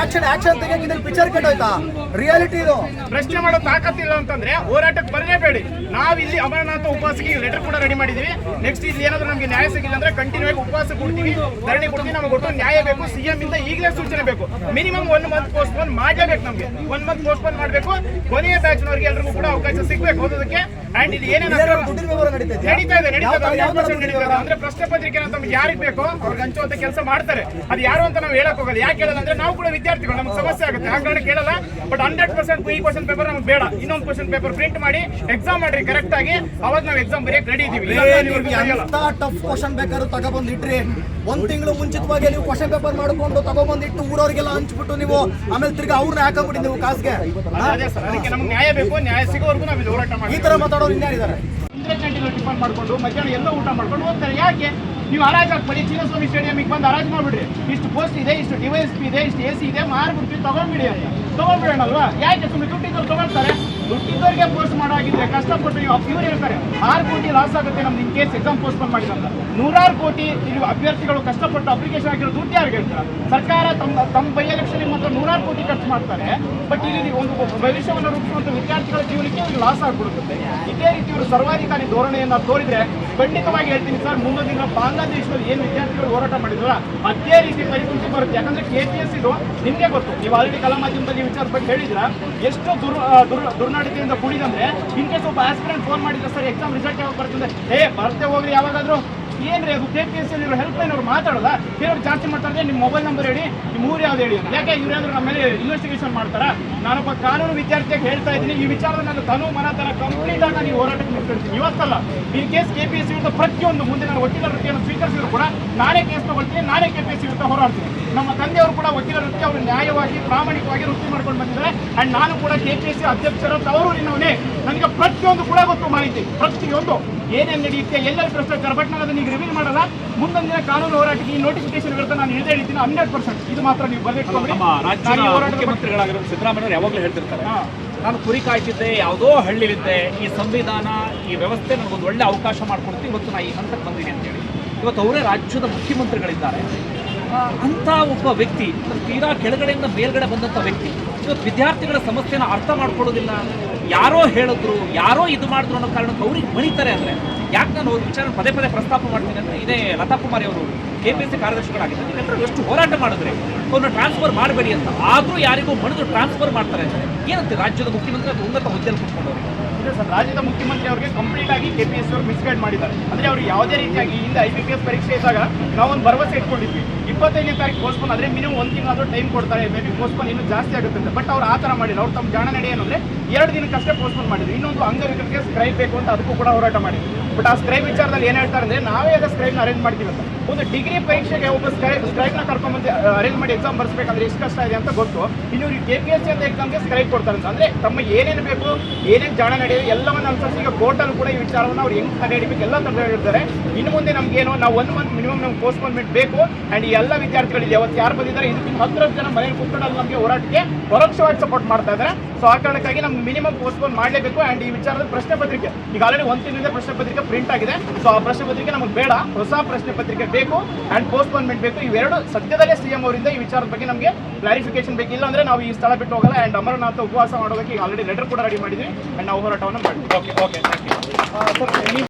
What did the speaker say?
Action action ತೆಗಿಯಕ್ಕೆ picture ಕೆಟ್ಟೋಯ್ತಾ? Reality ಇದು. ಪ್ರಶ್ನೆ ಮಾಡೋ ತಾಕತ್ತಿಲ್ಲ ಅಂತಂದ್ರೆ ಹೋರಾಟಕ್ಕೆ ಬರಲೇಬೇಡಿ ನಾವು ಇಲ್ಲಿ ಅಮರನಾಥ ಉಪವಾಸಕ್ಕೆ ಲೆಟರ್ ಕೂಡ ರೆಡಿ ಮಾಡಿದೀವಿ. ನೆಕ್ಸ್ಟ್ ಇಲ್ಲಿ ಏನಾದ್ರು ನಮಗೆ ನ್ಯಾಯ ಸಿಗಿಲ್ಲ ಅಂದ್ರೆ ಕಂಟಿನ್ಯೂ ಆಗಿ ಉಪವಾಸ ಕೊಡ್ತೀವಿ. ಧರಣಿ ಕೊಡ್ತೀವಿ. ನಮಗೆ ಒಟ್ಟು ನ್ಯಾಯ ಬೇಕು. ಸಿಎಂ ಇಂದ ಈಗಲೇ ಸೂಚನೆ ಬೇಕು. ಮಿನಿಮಮ್ ಒನ್ ಮಂತ್ ಪೋಸ್ಟ್ಪೋನ್ ಮಾಡಲೇಬೇಕು ನಮಗೆ. ಒನ್ ಮಂತ್ ಪೋಸ್ಟ್ಪೋನ್ ಮಾಡಬೇಕು. ಕೊನೆಯ ಬ್ಯಾಚ್ ನವರಿಗೆ ಎಲ್ರಿಗೂ ಕೂಡ ಅವಕಾಶ ಸಿಗ್ಬೇಕು. ಓದೋದಕ್ಕೆ ಅಂಡ್ ಇಲ್ಲಿ ಏನೇನು ನಡೀತಾ ಇದೆ ನಡೀತಾ ಇದೆ. ತರ- ಯಾವ ತರ 100% ದುಡ್ಡಿನ ನಡೀತಾ ಇದೆ. ಅಂದ್ರೆ ಪ್ರಶ್ನೆ ಪತ್ರಿಕೆ ನಮ್ಗೆ ಯಾರಿಗೆ ಬೇಕೋ ಅವ್ರಿಗೆ ಹಂಚುವಂತ ಕೆಲಸ ಮಾಡ್ತಾರೆ. ಅದು ಯಾರು ಅಂತ ನಾವು ಹೇಳಕ್ ಹೋಗಲ್ಲ. ಯಾಕೆ ಹೇಳಲ್ಲ ಅಂದ್ರೆ ನಾವು ಕೂಡ ವಿದ್ಯಾರ್ಥಿಗಳು ನಮ್ಗೆ ಸಮಸ್ಯೆ ಆಗುತ್ತೆ. ಆ ಕಾರಣ ಕೇಳಲ್ಲ. ಬಟ್ ಹಂಡ್ರೆಡ್ ಪರ್ಸೆಂಟ್ ಈ ಕ್ವಶನ್ ಪೇಪರ್ ನಮ್ಗೆ ಬೇಡ. ಇನ್ನೊಂದು ಕ್ವಶನ್ ಪೇಪರ್ ಪ್ರಿಂಟ್ ಮಾಡಿ ಎಕ್ಸಾಮ್ ಮಾಡ್ರಿ ಕರೆಕ್ಟ್ ಆಗಿ. ಅವಾಗ ನಾವು ಎಕ್ಸಾಮ್ ಬರೆಯಕ್ಕೆ ರೆಡಿ ಇದೀವಿ. ಟಫ್ ಕ್ವಶನ್ ಬೇಕಾದ್ರೂ ತಗೊಬಂದ್ ಇಟ್ರಿ ಒಂದ್ ತಿಂಗಳು ಮುಂಚಿತವಾಗಿ ನೀವು ಕ್ವಶನ್ ಪೇಪರ್ ಮಾಡ್ಕೊಂಡು ತಗೊಬಂದಿಟ್ಟು ಊರವ್ರಿಗೆಲ್ಲ ಹಂಚ್ಬಿಟ್ಟು ನೀವು ಆಮೇಲೆ ತಿರ್ಗಿ ಅವ್ರನ್ನ ಹಾಕೊಂಡ್ಬಿಟ್ಟು ನೀವು ಕಾಸ್ಗೆ. ಅದೇ ಸರ್ ಅದಕ್ಕೆ ನಮ್ಗೆ ನ್ಯಾಯ ಬೇಕು. ನ್ಯಾಯ ಸಿಗೋವರೆಗೂ ನಾವು ಹೋರಾಟ ಹೋರಾಟ ಈ ಮಾಡಿ ತರ ಮಾತಾಡೋರು ಇನ್ಯಾರಿದ್ದಾರೆ? ಇಂದಿರಾ ಕ್ಯಾಂಟೀನ್ ಟಿಫನ್ ಮಾಡ್ಕೊಂಡು, ಮಧ್ಯಾಹ್ನ ಎಲ್ಲ ಊಟ ಮಾಡ್ಕೊಂಡು ಹೋಗ್ತಾರೆ. ಯಾಕೆ? ನೀವು ಹರಾಜ್ ಹಾಕ್ಬೇಡಿ ಚಿನ್ನಸ್ವಾಮಿ ಸ್ಟೇಡಿಯಮಿಗೆ ಬಂದು ಹರಾಜ್ ಮಾಡ್ಬಿಡ್ರಿ. ಇಷ್ಟು ಪೋಸ್ಟ್ ಇದೆ, ಇಷ್ಟು ಡಿವೈಸ್ ಇದೆ, ಇಷ್ಟು ಎ ಸಿ ಇದೆ, ಮಾರ್ಬಿಡ್ತೀವಿ, ತಗೊಂಡ್ಬಿಡಿ ಅಂತ. ತಗೊಂಡ್ಬಿಡೋಣ ಅಲ್ವಾ ಯಾಕೆ ಸುಮ್ಮನೆ ದುಡ್ಡಿದ್ದವ್ರು ತಗೊಳ್ತಾರೆ? ದುಡ್ಡಿದ್ದವ್ರಿಗೆ ಪೋಸ್ಟ್ ಮಾಡಾಗಿದ್ರೆ ಕಷ್ಟಪಟ್ಟು ನೀವು ಇವ್ರು ಹೇಳ್ತಾರೆ. ಆರು ಕೋಟಿ ಲಾಸ್ ಆಗುತ್ತೆ ನಮ್ಮ ಇನ್ ಕೇಸ್ ಎಕ್ಸಾಮ್ ಪೋಸ್ಟ್ಪೋನ್ ಮಾಡಿದಂತ ನೂರಾರು ಕೋಟಿ ಇಲ್ಲಿ ಅಭ್ಯರ್ಥಿಗಳು ಕಷ್ಟಪಟ್ಟು ಅಪ್ಲಿಕೇಶನ್ ಹಾಕಿರೋ ದುಡ್ಡು ಯಾರಿಗೆ ಹೇಳ್ತಾರೆ? ಸರ್ಕಾರ ತಮ್ಮ ತಮ್ಮ ಬೈ ಎಲೆಕ್ಷನ್ ಮಾತ್ರ ನೂರಾರು ಕೋಟಿ ಖರ್ಚು ಮಾಡ್ತಾರೆ. ಬಟ್ ಇಲ್ಲಿ ಒಂದು ಭವಿಷ್ಯವನ್ನು ರೂಪಿಸುವಂತ ವಿದ್ಯಾರ್ಥಿಗಳ ಜೀವನಕ್ಕೆ ಅವ್ರಿಗೆ ಲಾಸ್ ಆಗಿಬಿಡುತ್ತೆ. ಇದೇ ರೀತಿ ಇವರು ಸರ್ವಾಧಿಕಾರಿ ಧೋರಣೆಯನ್ನ ತೋರಿದ್ರೆ ಖಂಡಿತವಾಗಿ ಹೇಳ್ತೀನಿ ಸರ್ ಮುಂದೆ ದಿನ ಬಾಂಗ್ಲಾದೇಶದಲ್ಲಿ ಏನು ವಿದ್ಯಾರ್ಥಿಗಳು ಹೋರಾಟ ಮಾಡಿದ್ರ ಅದೇ ರೀತಿ ಪರಿಸ್ಥಿತಿ ಬರುತ್ತೆ. ಯಾಕಂದ್ರೆ ಕೆ ಪಿ ಎಸ್ ಇದು ನಿಮಗೆ ಗೊತ್ತು. ನೀವು ಆಲ್ರೆಡಿ ಕಲಾ ಮಾಧ್ಯಮದಲ್ಲಿ ವಿಚಾರ ಬಗ್ಗೆ ಹೇಳಿದ್ರ ಎಷ್ಟು ದುರ್ ಆ, ದುರ್ ದುರ್ನಡತೆಯಿಂದ ಕೂಡಿದಂದ್ರೆ ಇನ್ ಕೇಸ್ ಒಬ್ಬ ಆಸ್ಪಿರೆಂಟ್ ಫೋನ್ ಮಾಡಿದ್ರೆ, ಸರ್ ಎಕ್ಸಾಮ್ ರಿಸಲ್ಟ್ ಯಾವಾಗ ಬರ್ತದೆ? ಏ, ಬರ್ತೆ ಹೋಗ್ರಿ, ಯಾವಾಗಾದ್ರೂ ಏನ್ರಿ ಅದು ಕೆ ಪಿ ಎಸ್ ಎಲ್ಲಿರೋ ಹೆಲ್ಪ್ ಲೈನ್ ಅವ್ರು ಮಾತಾಡಲ್ಲ? ಕೆಲವರು ಜಾಸ್ತಿ ಮಾಡ್ತಾರೆ ನಿಮ್ಮ ಮೊಬೈಲ್ ನಂಬರ್ ಹೇಳಿ ನಿಮ್ಮ ಊರು ಯಾವ್ದು ಹೇಳಿ. ಯಾಕೆ ಅಂದ್ರೆ ನಮ್ಮ ಮೇಲೆ ಇನ್ವೆಸ್ಟಿಗೇಷನ್ ಮಾಡ್ತಾರ? ನಾನೊಬ್ಬ ಕಾನೂನು ವಿದ್ಯಾರ್ಥಿಯಾಗಿ ಹೇಳ್ತಾ ಇದ್ದೀನಿ. ಈ ವಿಚಾರದ ನನ್ನ ತನು ಮನ ತರ ಕಂಪ್ಲೀಟ್ ಆಗಿ ನೀವು ಹೋರಾಟಕ್ಕೆ ನಿಂತ್ಕೊಳ್ತೀನಿ ಇವತ್ತಲ್ಲ, ಈ ಕೇಸ್ ಕೆ ಪಿ ಎಸ್ ವಿರುದ್ಧ ಪ್ರತಿಯೊಂದು ಮುಂದೆ ನಾನು ವಕೀಲರ ವೃತ್ತಿಯನ್ನು ಸ್ವೀಕರಿಸಿದ್ರು ಕೂಡ ನಾನೇ ಕೇಸ್ ತಗೊಳ್ತೀನಿ, ನಾನೇ ಕೆ ಪಿ ಎಸ್ ವಿರುದ್ಧ ಹೋರಾಡ್ತೀನಿ. ನಮ್ಮ ತಂದೆಯವರು ಕೂಡ ವಕೀಲ ವೃತ್ತಿ ಅವರು ನ್ಯಾಯವಾಗಿ, ಪ್ರಾಮಾಣಿಕವಾಗಿ ವೃತ್ತಿ ಮಾಡ್ಕೊಂಡು ಬಂದಿದ್ದಾರೆ. ಅಂಡ್ ನಾನು ಕೂಡ ಕೆ ಪಿ ಎಸ್ ಸಿ ಅಧ್ಯಕ್ಷರ ತವರೂರಿನವನೇ ನನಗೆ ಪ್ರತಿಯೊಂದು ಕೂಡ ಗೊತ್ತು ಮಾಹಿತಿ. ಪ್ರತಿಯೊಂದು. ಏನೇನು ನಡೆಯುತ್ತೆ, ಎಲ್ಲರೂ ಭ್ರಷ್ಟಾಚಾರ ಬಟ್ ನಾನು ಈಗ ರಿವೀಲ್ ಮಾಡಲ್ಲ. ಮುಂದೊಂದು ದಿನ ಕಾನೂನು ಹೋರಾಟಕ್ಕೆ ಈ ನೋಟಿಫಿಕೇಶನ್ ವಿರುದ್ಧ ನಾನು ಇದೇ ಹೇಳ್ತೀನಿ ಹಂಡ್ರೆಡ್ ಪರ್ಸೆಂಟ್ ಇದು ಮಾತ್ರ ನೀವು ರಾಜ್ಯದ ಮುಖ್ಯಮಂತ್ರಿಗಳಾಗಿರೋ ಸಿದ್ದರಾಮಯ್ಯ ಯಾವಾಗಲೂ ಹೇಳ್ತಿರ್ತಾರೆ. ನಾನು ಕುರಿ ಕಾಯ್ತಿದ್ದೆ ಯಾವುದೋ ಹಳ್ಳಿಲಿದ್ದೆ. ಈ ಸಂವಿಧಾನ ಈ ವ್ಯವಸ್ಥೆ ನನಗೊಂದು ಒಳ್ಳೆ ಅವಕಾಶ ಮಾಡಿಕೊಡ್ತು. ಇವತ್ತು ನಾನು ಈ ಹಂತಕ್ಕೆ ಬಂದಿದ್ದೀನಿ ಅಂತೇಳಿ ಇವತ್ತು ಅವರೇ ರಾಜ್ಯದ ಮುಖ್ಯಮಂತ್ರಿಗಳಿದ್ದಾರೆ. ಅಂಥ ಒಬ್ಬ ವ್ಯಕ್ತಿ ತೀರಾ ಕೆಳಗಡೆಯಿಂದ ಮೇಲ್ಗಡೆ ಬಂದಂಥ ವ್ಯಕ್ತಿ ಇವತ್ತು ವಿದ್ಯಾರ್ಥಿಗಳ ಸಮಸ್ಯೆನ ಅರ್ಥ ಮಾಡ್ಕೊಳ್ಳೋದಿಲ್ಲ. ಯಾರೋ ಹೇಳಿದ್ರು, ಯಾರೋ ಇದು ಮಾಡಿದ್ರು ಅನ್ನೋ ಕಾರಣಕ್ಕೆ ಅವ್ರಿಗೆ ಮಣಿತಾರೆ ಅಂದರೆ ಯಾಕೆ ನಾನು ಅವ್ರ ವಿಚಾರ ಪದೇ ಪದೇ ಪ್ರಸ್ತಾಪ ಮಾಡ್ತೀನಿ ಅಂದರೆ ಇದೇ ಲತಾ ಕುಮಾರಿ ಅವರು ಕೆ ಪಿ ಎಸ್ ಸಿ ಕಾರ್ಯದರ್ಶಿಗಳಾಗಿದ್ದಾರೆ. ಎಲ್ಲರೂ ಎಷ್ಟು ಹೋರಾಟ ಮಾಡಿದ್ರೆ ಅವ್ರನ್ನ ಟ್ರಾನ್ಸ್ಫರ್ ಮಾಡಬೇಡಿ ಅಂತ. ಆದರೂ ಯಾರಿಗೂ ಮಣಿದು ಟ್ರಾನ್ಸ್ಫರ್ ಮಾಡ್ತಾರೆ ಅಂದರೆ ಏನಂತೆ ರಾಜ್ಯದ ಮುಖ್ಯಮಂತ್ರಿ ಅಥವಾ ಉನ್ನತ ಹುದ್ದೆಯಲ್ಲಿ ಕೂತ್ಕೊಂಡವ್ರು ಇದೆ ಸರ್ ರಾಜ್ಯದ ಮುಖ್ಯಮಂತ್ರಿ ಅವರಿಗೆ ಕಂಪ್ಲೀಟ್ ಆಗಿ ಕೆ ಪಿ ಎಸ್ ಅವರು ಮಿಸ್ಗೈಡ್ ಮಾಡಿದ್ದಾರೆ. ಅಂದ್ರೆ ಅವರು ಯಾವುದೇ ರೀತಿಯಾಗಿ ಹಿಂದೆ ಐ ಬಿ ಪಿ ಎಸ್ ಪರೀಕ್ಷೆ ಇದ್ದಾಗ ನಾವೊಂದು ಭರವಸೆ ಇಟ್ಕೊಂಡಿದ್ವಿ. ಇಪ್ಪತ್ತೈದನೇ ತಾರೀಕು ಪೋಸ್ಟ್ಪೋನ್ ಆದ್ರೆ ಮಿನಿಮಮ್ ಒಂದು ತಿಂಗಳಾದ್ರೂ ಟೈಮ್ ಕೊಡ್ತಾರೆ ಮೇ ಬಿ ಪೋಸ್ಟ್ಪೋನ್ ಇನ್ನೂ ಜಾಸ್ತಿ ಆಗುತ್ತೆ ಅಂತ. ಬಟ್ ಅವ್ರು ಆ ಥರ ಮಾಡಿಲ್ಲ. ಅವ್ರು ತಮ್ಮ ಜಾಣ ನಡೆ ಏನಂದ್ರೆ ಎರಡು ದಿನಕ್ಕಷ್ಟೇ ಪೋಸ್ಟ್ಪೋನ್ ಮಾಡಿದ್ರು. ಇನ್ನೊಂದು ಅಂಗವಿಕರಿಗೆ ಸ್ಕ್ರೈಬ್ ಬೇಕು ಅಂತ ಅದಕ್ಕೂ ಕೂಡ ಹೋರಾಟ ಮಾಡಿದ್ರು. ಬಟ್ ಆ ಸ್ಕ್ರೈಬ್ ವಿಚಾರದಲ್ಲಿ ಏನು ಹೇಳ್ತಾರೆ ಅಂದ್ರೆ ನಾವೇ ಅದ ಸ್ಕ್ರೈಬ್ನ ಅರೇಂಜ್ ಮಾಡ್ತೀವಿ ಅಂತ. ಒಂದು ಡಿಗ್ರಿ ಪರೀಕ್ಷೆಗೆ ಒಬ್ಬ ಸ್ಕ್ರೈಬ್ ಸ್ಕ್ರೈಬ್ನ ಕರ್ಕೊಂಡ್ಬಂದು ಅರೇಂಜ್ ಮಾಡಿ ಎಕ್ಸಾಮ್ ಬರ್ಸ್ಬೇಕಂದ್ರೆ ಎಷ್ಟು ಕಷ್ಟ ಇದೆ ಅಂತ ಗೊತ್ತು. ಇನ್ನು ಕೆ ಪಿ ಎಸ್ ಸಿ ಅಂತ ಎಕ್ಸಾಮ್ಗೆ ಸ್ಕ್ರೈಬ್ ಕೊಡ್ತಾರೆ ಅಂತ. ಅಂದ್ರೆ ತಮ್ಮ ಏನೇನು ಬೇಕು, ಏನೇನು ಜಾಣ ನಡೆಯೋದು ಎಲ್ಲವನ್ನ ಅನುಸರಿಸಿ, ಈಗ ಕೋರ್ಟಲ್ಲಿ ಕೂಡ ಈ ವಿಚಾರವನ್ನು ಅವ್ರು ಹೆಂಗ್ ತಡೆಹಿಡಿಬೇಕು ಎಲ್ಲ ತಂಡ ಹೇಳ್ತಾರೆ. ಇನ್ನು ಮುಂದೆ ನಮಗೇನು ನಾವು ಒನ್ ಮಂತ್ ಮಿನಿಮಮ್ ನಮ್ಗೆ ಪೋಸ್ಟ್ಪೋನ್ಮೆಂಟ್ ಬೇಕು. ಅಂಡ್ ಈ ಎಲ್ಲ ವಿದ್ಯಾರ್ಥಿಗಳಿದೆ ಅವತ್ತು ಯಾರು ಬಂದಿದ್ದಾರೆ, ಇದಕ್ಕಿಂತ ಹತ್ತು ಜನ ಮನೆಯಲ್ಲಿ ಕೂತ್ಕೊಂಡು ನಮಗೆ ಹೋರಾಟಕ್ಕೆ ಪರೋಕ್ಷವಾಗಿ ಸಪೋರ್ಟ್ ಮಾಡ್ತಾ ಇದ್ದಾರೆ ಸೊ ಆ ಕಾರಣಕ್ಕಾಗಿ ನಮ್ಗೆ ಮಿನಿಮಮ್ ಪೋಸ್ಟ್ಪೋನ್ ಮಾಡಲೇಬೇಕು. ಅಂಡ್ ಈ ವಿಚಾರದ ಪ್ರಶ್ನೆ ಪತ್ರಿಕೆ ಈಗ ಆಲ್ರೆಡಿ ಒಂದು ತಿಂಗಳಿಂದ ಪ್ರಶ್ನೆ ಪತ್ರಿಕೆ ಪ್ರಿಂಟ್ ಆಗಿದೆ. ಸೊ ಆ ಪ್ರಶ್ನೆ ಪತ್ರಿಕೆ ನಮಗೆ ಬೇಡ. ಹೊಸ ಪ್ರಶ್ನೆ ಪತ್ರಿಕೆ ಅಂಡ್ ಪೋಸ್ಟ್ಪೋನ್ಮೆಂಟ್ ಬೇಕು. ಇವೆರಡು ಸದ್ಯದಲ್ಲೇ ಸಿಎಂ ಅವರಿಂದ ಈ ವಿಚಾರದ ಬಗ್ಗೆ ನಮಗೆ ಕ್ಲಾರಿಫಿಕೇಶನ್ ಬೇಕಿಲ್ಲ ಇಲ್ಲ ಅಂದ್ರೆ ನಾವು ಈ ಸ್ಥಳ ಬಿಟ್ಟು ಹೋಗಲ್ಲ. ಅಂಡ್ ಅಮರನಾಥ ಉಪವಾಸ ಮಾಡೋದಕ್ಕೆ ಈಗ ಆಲ್ರೆಡಿ ಲೆಟರ್ ಕೂಡ ರೆಡಿ ಮಾಡಿದ್ವಿ. ಅಂಡ್ ನಾವು ಹೋರಾಟವನ್ನು ಮಾಡ್ತೀವಿ. Okay okay thank you